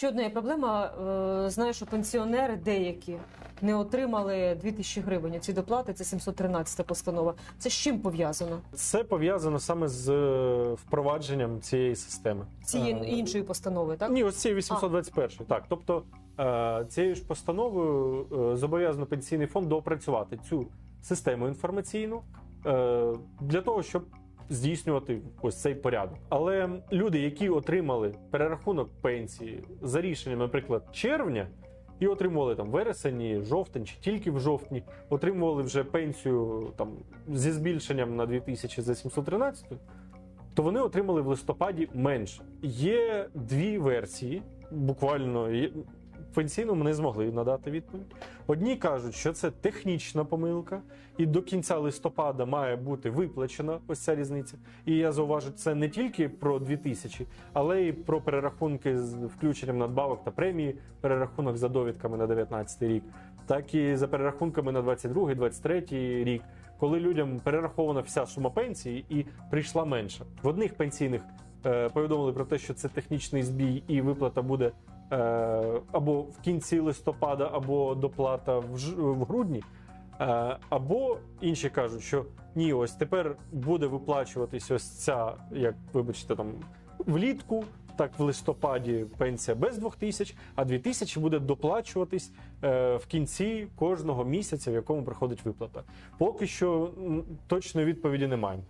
Ще одна є проблема. е, Знаю, що пенсіонери деякі не отримали 2000 гривень. Ці доплати це 713 постанова. Це з чим пов'язано? Це пов'язано саме з е, впровадженням цієї системи. Цієї Е, іншої постанови, так? Ні, ось цієї 821. Так, тобто цією ж постановою зобов'язано пенсійний фонд доопрацювати цю систему інформаційну для того, щоб здійснювати ось цей порядок. Але люди, які отримали перерахунок пенсії за рішенням, наприклад, червня. І отримували там вересені, жовтень чи тільки в жовтні, отримували вже пенсію там зі збільшенням на 2000 за 713, то вони отримали в листопаді менше. Є дві версії, буквально в пенсійному не змогли надати відповідь. Одні кажуть, що це технічна помилка, і до кінця листопада має бути виплачена ось ця різниця. І я зауважу, це не тільки про 2000, але й про перерахунки з включенням надбавок та премії, перерахунок за довідками на 19 рік, так і за перерахунками на 22-23 рік коли людям перерахована вся сума пенсії і прийшла менша. В одних пенсійних повідомили про те, що це технічний збій, і виплата буде е, або в кінці листопада, або доплата в, грудні. Е, або інші кажуть, що ні, ось тепер буде виплачуватись ось ця, як вибачте, там влітку. Так, в листопаді пенсія без 2000, а 2000 буде доплачуватись е, в кінці кожного місяця, в якому приходить виплата. Поки що точної відповіді не маємо.